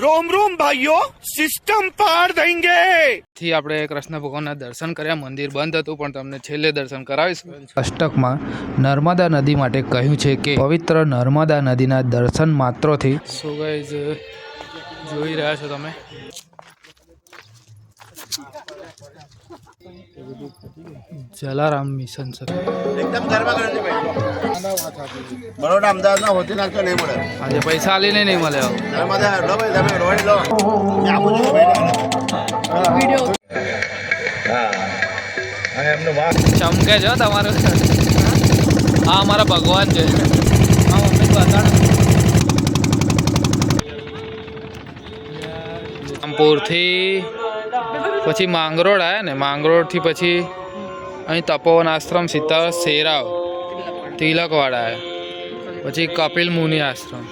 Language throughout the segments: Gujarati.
રોમ રોમ ભાઈઓ સિસ્ટમ પાર દેંગે થી આપણે કૃષ્ણ ભગવાનના દર્શન કર્યા મંદિર બંધ હતું પણ તમને છેલ્લે દર્શન કરાવીશું. અષ્ટકમાં નર્મદા નદી માટે કહ્યું છે કે પવિત્ર નર્મદા નદીના દર્શન માત્રથી સો ગાઈઝ જોઈ રહ્યા છો તમે? Jalaram mission sir. એકદમ ગરબા કરે છે ભાઈ. બરોડા અમદાવાદમાં હોતી નાખતો નહીં મળે. આજે પૈસા આલીને નહીં મળે લો ભાઈ તમે રોડી લો. આપું છું ભાઈ હા. એમનો વાહ ચમકે છે તમારો તમારે. હા અમારા ભગવાન છે. હા મમ્મી બતાડો રામપુરથી પછી માંગરોળ આવ્યા ને, માંગરોળથી પછી અહીં તપોવન આશ્રમ, સીતા શેરાવ તિલકવાડા આવ્યા પછી કપિલ મુનિ આશ્રમ.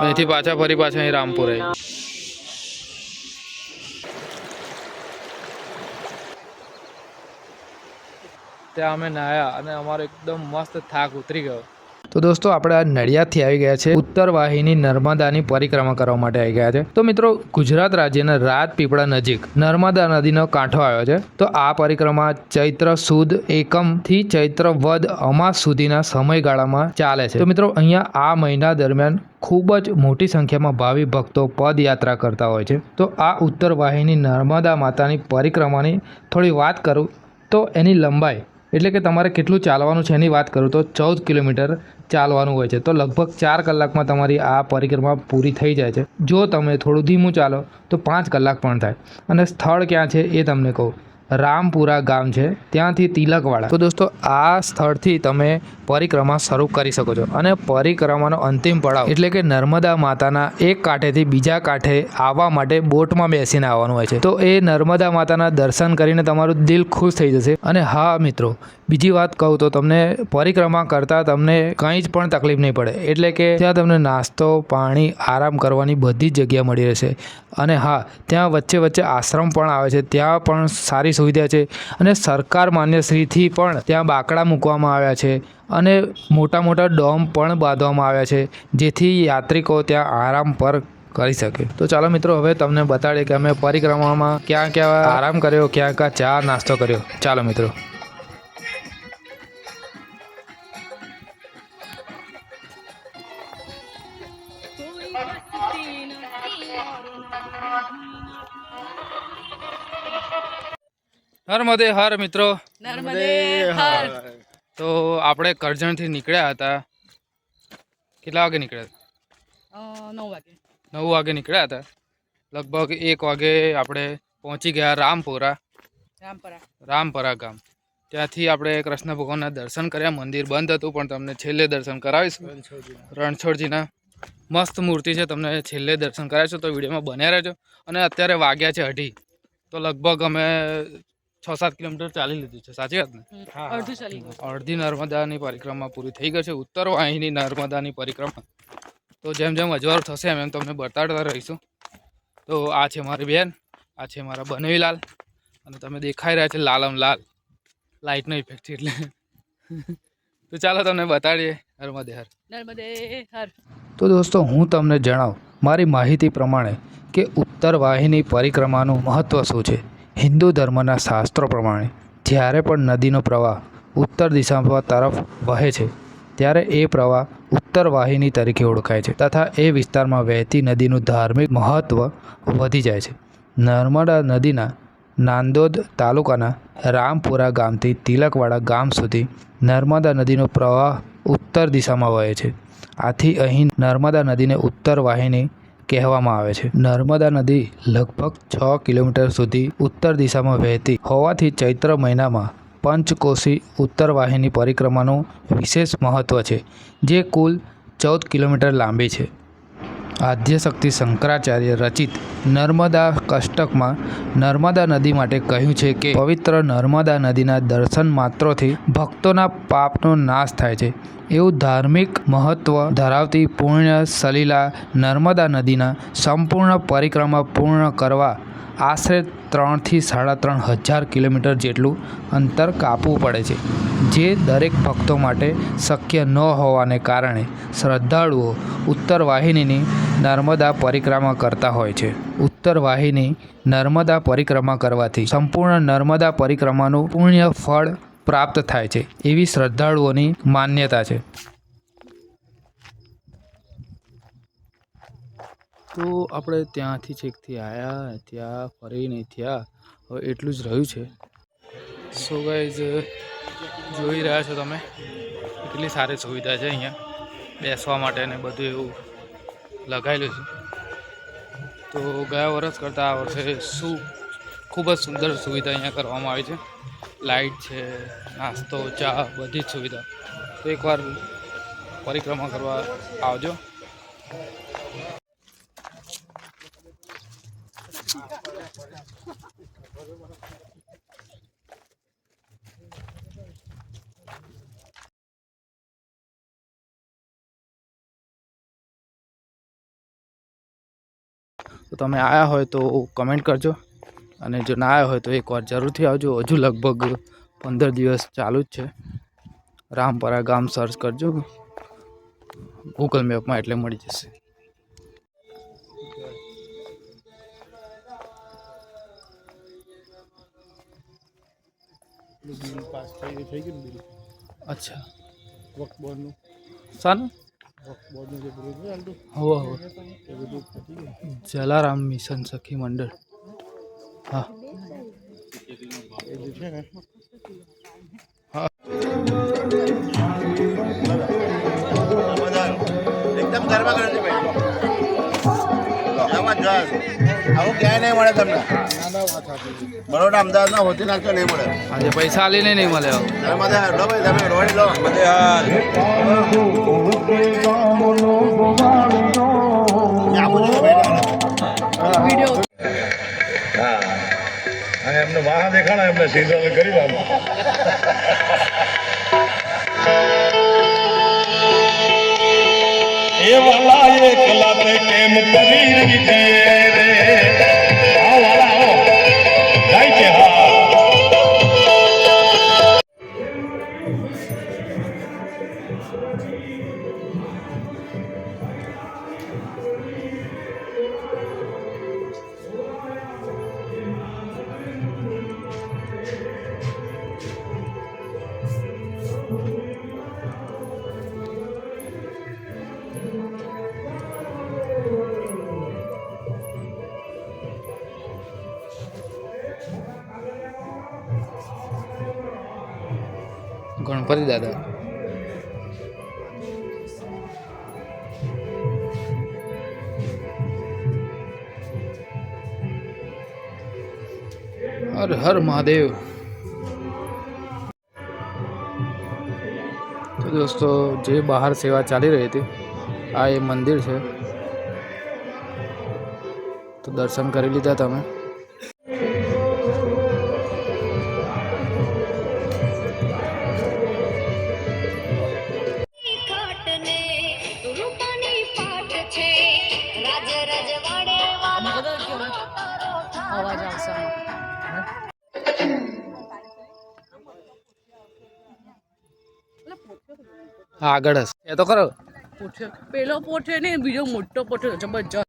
અહીંથી પાછા ફરી પાછા અહીં રામપુર. આવી ત્યાં અમે નાહ્યા અને અમારો એકદમ મસ્ત થાક ઉતરી ગયો. તો દોસ્તો, આપણે આ નડિયાદથી આવી ગયા છે. ઉત્તર વાહિની નર્મદાની પરિક્રમા કરવા માટે આવી ગયા છે. તો મિત્રો, ગુજરાત રાજ્યના રાજપીપળા નજીક નર્મદા નદીનો કાંઠો આવ્યો છે. તો આ પરિક્રમા ચૈત્ર સુદ એકમથી ચૈત્ર વદ અમાસ સુધીના સમયગાળામાં ચાલે છે. તો મિત્રો, અહીંયા આ મહિના દરમિયાન ખૂબ જ મોટી સંખ્યામાં ભાવિ ભક્તો પદયાત્રા કરતા હોય છે. તો આ ઉત્તર વાહિની નર્મદા માતાની પરિક્રમાની થોડી વાત કરું તો એની લંબાઈ, એટલે કે તમારે કેટલું ચાલવાનું છે એની વાત કરું તો ચૌદ કિલોમીટર ચાલવાનું હોય છે. તો લગભગ ચાર કલાકમાં તમારી આ પરિક્રમા પૂરી થઈ જાય છે. જો તમે થોડું ધીમું ચાલો, તો પાંચ કલાક પણ થાય. અને સ્થળ ક્યાં છે એ તમને કહું. રામપુરા ગામ છે, ત્યાંથી તિલકવાડા. તો દોસ્તો, આ સ્થળથી તમે પરિક્રમા શરૂ કરી શકો છો. અને પરિક્રમાનો અંતિમ પડાવ એટલે કે નર્મદા માતાના એક કાંઠેથી બીજા કાંઠે આવવા માટે બોટમાં બેસીને આવવાનું હોય છે. તો એ નર્મદા માતાના દર્શન કરીને તમારું દિલ ખુશ થઈ જશે. અને હા મિત્રો બીજી વાત કહું તો તમને પરિક્રમા કરતાં તમને કંઈ જ પણ તકલીફ નહીં પડે. એટલે કે ત્યાં તમને નાસ્તો, પાણી, આરામ કરવાની બધી જ જગ્યા મળી રહેશે. અને હા, ત્યાં વચ્ચે વચ્ચે આશ્રમ પણ આવે છે. ત્યાં પણ સારી સુવિધા છે. અને સરકાર માન્યશ્રીથી પણ ત્યાં બાકડા મૂકવામાં આવ્યા છે. અને મોટા મોટા ડોમ પણ બાંધવામાં આવ્યા છે, જેથી યાત્રિકો ત્યાં આરામ પર કરી શકે. તો ચાલો મિત્રો, હવે તમને બતાડીએ કે અમે પરિક્રમામાં ક્યાં ક્યાં આરામ કર્યો, ક્યાં ક્યાં ચા નાસ્તો કર્યો. ચાલો મિત્રો. નર્મદે હર મિત્રો. નર્મદે હર. તો આપણે કરજણથી નીકળ્યા હતા. કેટલા વાગે નીકળ્યા હતા? નવ વાગે. નવ વાગે નીકળ્યા હતા. લગભગ એક વાગે આપણે પહોંચી ગયા રામપુરા. રામપરા. રામપરા ગામ. ત્યાંથી આપણે કૃષ્ણ ભગવાનના દર્શન કર્યા. મંદિર બંધ હતું પણ તમને છેલ્લે દર્શન કરાવીશું. રણછોડજીના મસ્ત મૂર્તિ છે તમને છેલ્લે દર્શન કરાવીશું. તો વિડીયોમાં બન્યા રહેજો. અને અત્યારે વાગ્યા છે અઢી. તો લગભગ અમે છ સાત કિલોમીટર ચાલી લીધું છે. સાચી વાત ને? અડધું ચાલી ગયું અડધી નર્મદાની પરિક્રમા પૂરી થઈ ગઈ છે. ઉત્તર વાહિની નર્મદાની પરિક્રમા. તો જેમ જેમ અજવાર થશે એમ એમ તમને બતાડતા રહીશું. તો આ છે મારી બેન આ છે મારા બનવીલાલ અને તમે દેખાઈ રહ્યા છે લાલમ લાલ. લાઇટનો ઇફેક્ટ એટલે. તો ચાલો તમને બતાડીએ નર્મદે હર નર્મદે હર તો દોસ્તો હું તમને જણાવું મારી માહિતી પ્રમાણે કે ઉત્તર વાહિની પરિક્રમાનું મહત્ત્વ શું છે? હિન્દુ ધર્મના શાસ્ત્રો પ્રમાણે જ્યારે પણ નદીનો પ્રવાહ ઉત્તર દિશા તરફ વહે છે, ત્યારે એ પ્રવાહ ઉત્તર વાહિની તરીકે ઓળખાય છે તથા એ વિસ્તારમાં વહેતી નદીનું ધાર્મિક મહત્ત્વ વધી જાય છે. નર્મદા નદીના નાંદોદ તાલુકાના રામપુરા ગામથી તિલકવાડા ગામ સુધી નર્મદા નદીનો પ્રવાહ ઉત્તર દિશામાં વહે છે. આથી અહીં નર્મદા નદીને ઉત્તર વાહિની કહેવામાં આવે છે. નર્મદા નદી લગભગ છ કિલોમીટર સુધી ઉત્તર દિશામાં વહેતી હોવાથી ચૈત્ર મહિનામાં પંચકોશી ઉત્તર વાહિની પરિક્રમાનું વિશેષ મહત્ત્વ છે, જે કુલ ચૌદ કિલોમીટર લાંબી છે. આદ્યશક્તિ શંકરાચાર્ય રચિત નર્મદા કષ્ટકમાં નર્મદા નદી માટે કહ્યું છે કે, પવિત્ર નર્મદા નદીના દર્શન માત્રથી ભક્તોના પાપનો નાશ થાય છે. એવું ધાર્મિક મહત્ત્વ ધરાવતી પુણ્ય સલીલા નર્મદા નદીના સંપૂર્ણ પરિક્રમા પૂર્ણ કરવા આશરે ત્રણથી સાડા ત્રણ હજાર કિલોમીટર જેટલું અંતર કાપવું પડે છે. જે દરેક ભક્તો માટે શક્ય ન હોવાને કારણે શ્રદ્ધાળુઓ ઉત્તર વાહિનીની નર્મદા પરિક્રમા કરતા હોય છે. ઉત્તર વાહિની નર્મદા પરિક્રમા કરવાથી સંપૂર્ણ નર્મદા પરિક્રમાનું પુણ્ય ફળ પ્રાપ્ત થાય છે, એવી શ્રદ્ધાળુઓની માન્યતા છે. તો આપણે ત્યાંથી છેકથી આવ્યા ત્યાં ફરીને થયા, હવે એટલું જ રહ્યું છે. સો ગાઈઝ જોઈ રહ્યા છો તમે. કેટલી સારી સુવિધા છે અહીંયા બેસવા માટે ને બધું એવું લગાવેલું છે. તો ગયા વર્ષ કરતાં આ વર્ષે શું ખૂબ જ સુંદર સુવિધા અહીંયા કરવામાં આવી છે. લાઇટ છે, નાસ્તો, ચા બધી જ સુવિધા. તો એકવાર પરિક્રમા કરવા આવજો. તો તમે આવ્યા હોય તો કમેન્ટ કરજો. અને જો ના આવ્યા હોય તો એકવાર જરૂરથી આવજો. હજુ લગભગ પંદર દિવસ ચાલુ જ છે. રામપરા ગામ સર્ચ કરજો. ગૂગલ મેપમાં એટલે મળી જશે. અચ્છા. બોર્ડનું સાનું વક્ફ બોર્ડનું જે બધું છે ચાલતું હવે હવે એ બધું પતી હા આવું ક્યાંય નહીં મળે તમને. બરોડા અમદાવાદમાં હોતી નાખતો નહીં મળે. આજે પૈસા લઈને નહીં મળે તમે નર્મદા લો ભાઈ તમે રોડી લો. અને એમને વાહન દેખાણા એમને સિઝન કરી નાખો એ વાલા એ કલા તે કેમ કરી છે રે? ગણપતિ દાદા. હર હર મહાદેવ. તો દોસ્તો, જે બહાર સેવા ચાલી રહી હતી, આ એ મંદિર છે. તો દર્શન કરી લીધા તમે. આગળ હશે. એ તો ખરો. પોઠે પેલો પોઠે ને બીજો મોટો પોઠે જબરજસ્ત.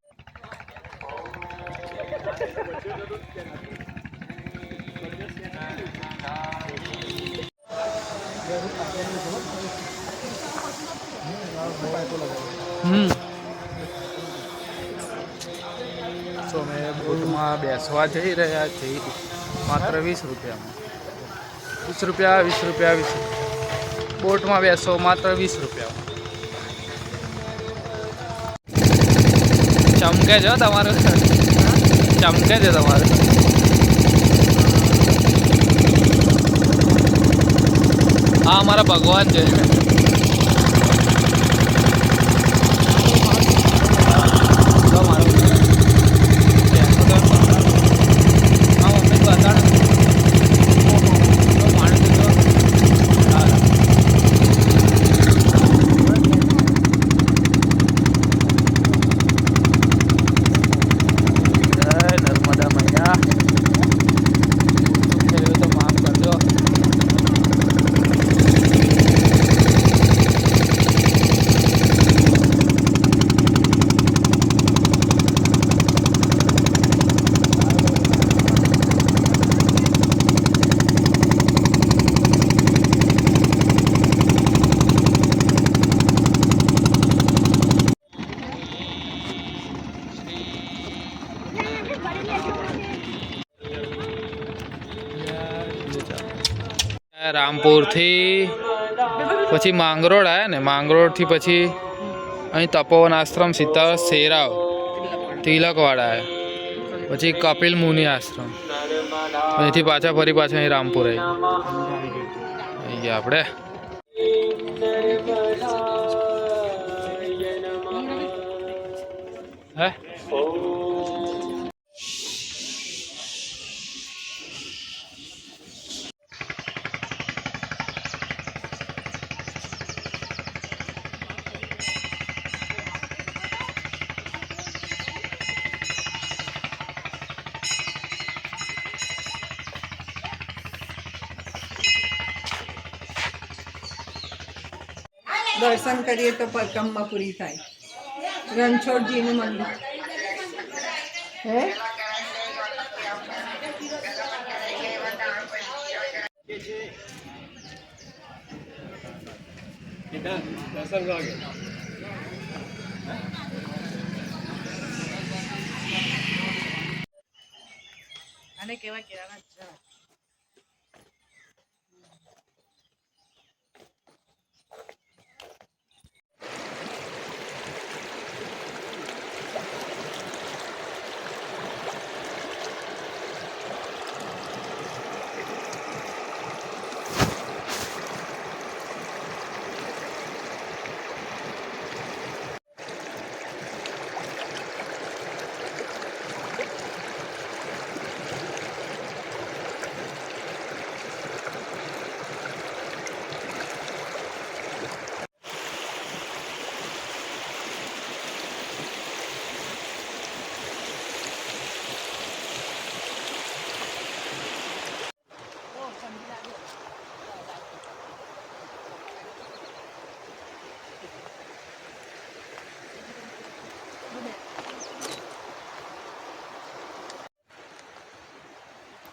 હમ. તો અમે બોટમાં બેસવા જઈ રહ્યા છીએ. માત્ર વીસ રૂપિયામાં. વીસ રૂપિયા વીસ રૂપિયા વીસ રૂપિયા. બોટમાં બેસો, માત્ર વીસ રૂપિયામાં ચમકે છે તમારું. ચમકે છે તમારું. હા, અમારા ભગવાન છે તો મારો હા મમ્મી તો હતા ને તો માણસ તો હા. જય નર્મદા મૈયા ચૂક થયું તો માફ કરજો રામપુરથી પછી માંગરોળ આવ્યા ને. માંગરોળથી પછી અહીં તપોવન આશ્રમ, સીતા શેરાવ તિલકવાડા પછી કપિલ મુનિ આશ્રમ. અહીંથી પાછા ફરી પાછા અહીં રામપુર આવી ગયા આપણે. હે? દર્શન કરીએ તો પરકમમાં પૂરી થાય. રણછોડજીનું મંદિર. હે? અને કેવાય કેવાના ઝાડ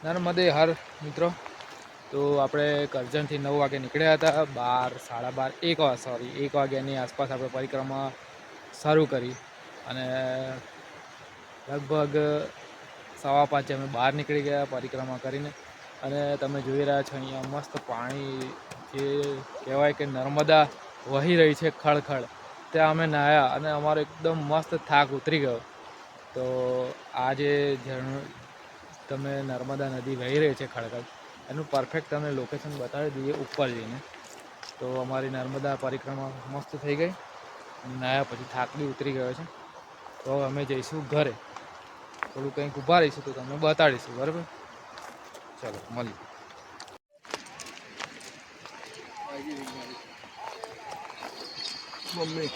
નર્મદે હર, મિત્રો. તો આપણે કરજણથી નવ વાગે નીકળ્યા હતા. બાર, સાડા બાર, એક વાગે સોરી એક વાગ્યાની આસપાસ આપણે પરિક્રમા શરૂ કરી. અને લગભગ સવા પાંચે અમે બહાર નીકળી ગયા પરિક્રમા કરીને. અને તમે જોઈ રહ્યા છો અહીંયા મસ્ત પાણી જે કહેવાય કે નર્મદા વહી રહી છે ખળખળ. ત્યાં અમે નાહ્યા અને અમારો એકદમ મસ્ત થાક ઉતરી ગયો. તો આ જે ઝરણું તમે નર્મદા નદી વહી રહી છે ખડખડ એનું પરફેક્ટ તમને લોકેશન બતાવી દઈએ ઉપર જઈને. તો અમારી નર્મદા પરિક્રમા મસ્ત થઈ ગઈ અને નાયા પછી થાકડી ઉતરી ગયો છે. તો હવે અમે જઈશું ઘરે. થોડું કંઈક ઊભા રહીશું તો તમને બતાડીશું બરાબર? ચલો મળીએ. મમ્મી.